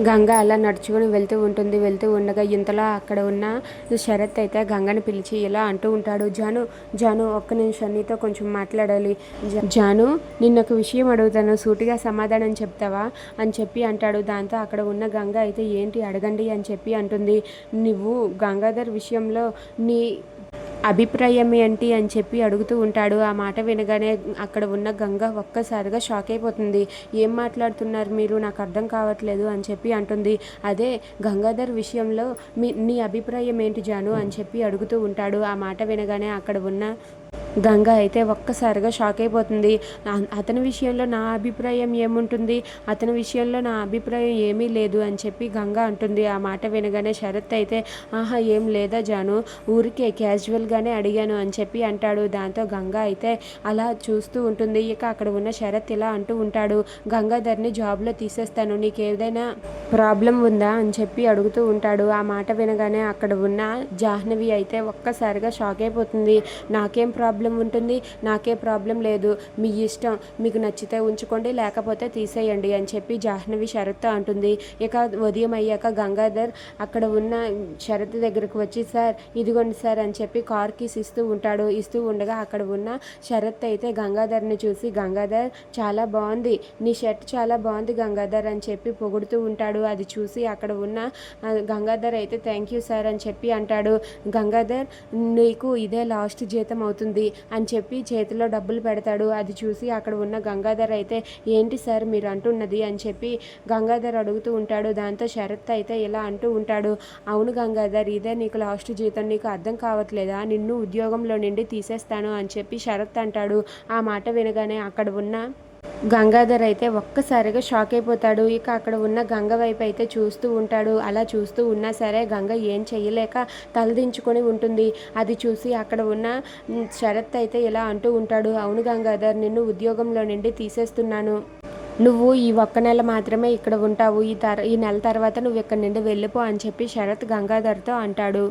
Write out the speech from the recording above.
గంగ అలా నడుచుకుని వెళ్తూ ఉంటుంది వెళ్తూ ఉండగా ఇంతలో అక్కడ ఉన్న శరత్ అయితే గంగని పిలిచి ఇలా అంటూ ఉంటాడు జాను జాను ఒక్క నిమిషం నీతో కొంచెం మాట్లాడాలి. జాను నిన్న ఒక విషయం అడుగుతాను. సూటిగా సమాధానం చెప్తావా? అని చెప్పి అంటాడు. దాంతో అక్కడ ఉన్న గంగ అయితే ఏంటి అడగండి అని చెప్పి అంటుంది. నువ్వు గంగాధర్ విషయంలో నీ అభిప్రాయం ఏంటి అని చెప్పి అడుగుతూ ఉంటాడు. ఆ మాట వినగానే అక్కడ ఉన్న గంగ ఒక్కసారిగా షాక్ అయిపోతుంది. ఏం మాట్లాడుతున్నారు మీరు? నాకు అర్థం కావట్లేదు అని చెప్పి అంటుంది. అదే గంగాధర్ విషయంలో మీ నీ అభిప్రాయం ఏంటి జాను? అని చెప్పి అడుగుతూ ఉంటాడు. ఆ మాట వినగానే అక్కడ ఉన్న గంగ అయితే ఒక్కసారిగా షాక్ అయిపోతుంది. అతని విషయంలో నా అభిప్రాయం ఏముంటుంది? అతని విషయంలో నా అభిప్రాయం ఏమీ లేదు అని చెప్పి గంగ అంటుంది. ఆ మాట వినగానే శరత్ అయితే ఆహా ఏం లేదా జాను? ఊరికే క్యాజువల్గానే అడిగాను అని చెప్పి అంటాడు. దాంతో గంగ అయితే అలా చూస్తూ ఉంటుంది. ఇక అక్కడ ఉన్న శరత్ ఇలా అంటూ ఉంటాడు. గంగాధర్ని జాబ్లో తీసేస్తాను. నీకు ఏదైనా ప్రాబ్లం ఉందా? అని చెప్పి అడుగుతూ ఉంటాడు. ఆ మాట వినగానే అక్కడ ఉన్న జాహ్నవి అయితే ఒక్కసారిగా షాక్ అయిపోతుంది. నాకేం ప్రాబ్లం ఉంటుంది నాకే ప్రాబ్లం లేదు మీ ఇష్టం మీకు నచ్చితే ఉంచుకోండి లేకపోతే తీసేయండి అని చెప్పి జాహ్నవి షరత్ అంటుంది. ఇక ఉదయం అయ్యాక గంగాధర్ అక్కడ ఉన్న షరత్ దగ్గరకు వచ్చి సార్ ఇదిగోండి సార్ అని చెప్పి కార్ కీస్ ఇస్తూ ఉంటాడు. ఇస్తూ ఉండగా అక్కడ ఉన్న శరత్ అయితే గంగాధర్ని చూసి గంగాధర్ చాలా బాగుంది నీ షర్ట్ చాలా బాగుంది గంగాధర్ అని చెప్పి పొగుడుతూ ఉంటాడు. అది చూసి అక్కడ ఉన్న గంగాధర్ అయితే థ్యాంక్ యూ సార్ అని చెప్పి అంటాడు. గంగాధర్ నీకు ఇదే లాస్ట్ జీతం అవుతుంది అని చెప్పి చేతిలో డబ్బులు పెడతాడు. అది చూసి అక్కడ ఉన్న గంగాధర్ అయితే ఏంటి సార్ మీరు అంటున్నది? అని చెప్పి గంగాధర్ అడుగుతూ ఉంటాడు. దాంతో శరత్ అయితే ఇలా అంటూ ఉంటాడు అవును గంగాధర్ ఇదే నీకు లాస్ట్ జీతం. నీకు అర్థం కావట్లేదా? నిన్ను ఉద్యోగంలో నుండి తీసేస్తాను అని చెప్పి శరత్ అంటాడు. ఆ మాట వినగానే అక్కడ ఉన్న గంగాధర్ అయితే ఒక్కసారిగా షాక్ అయిపోతాడు. ఇక అక్కడ ఉన్న గంగ వైపు అయితే చూస్తూ ఉంటాడు. అలా చూస్తూ ఉన్నా సరే గంగ ఏం చేయలేక తలదించుకొని ఉంటుంది. అది చూసి అక్కడ ఉన్న శరత్ అయితే ఇలా అంటూ ఉంటాడు. అవును గంగాధర్ నిన్ను ఉద్యోగంలో నుండి తీసేస్తున్నాను. నువ్వు ఈ ఒక్క నెల మాత్రమే ఇక్కడ ఉంటావు. ఈ తర ఈ నెల తర్వాత నువ్వు ఇక్కడ నుండి వెళ్ళిపో అని చెప్పి శరత్ గంగాధర్తో అంటాడు.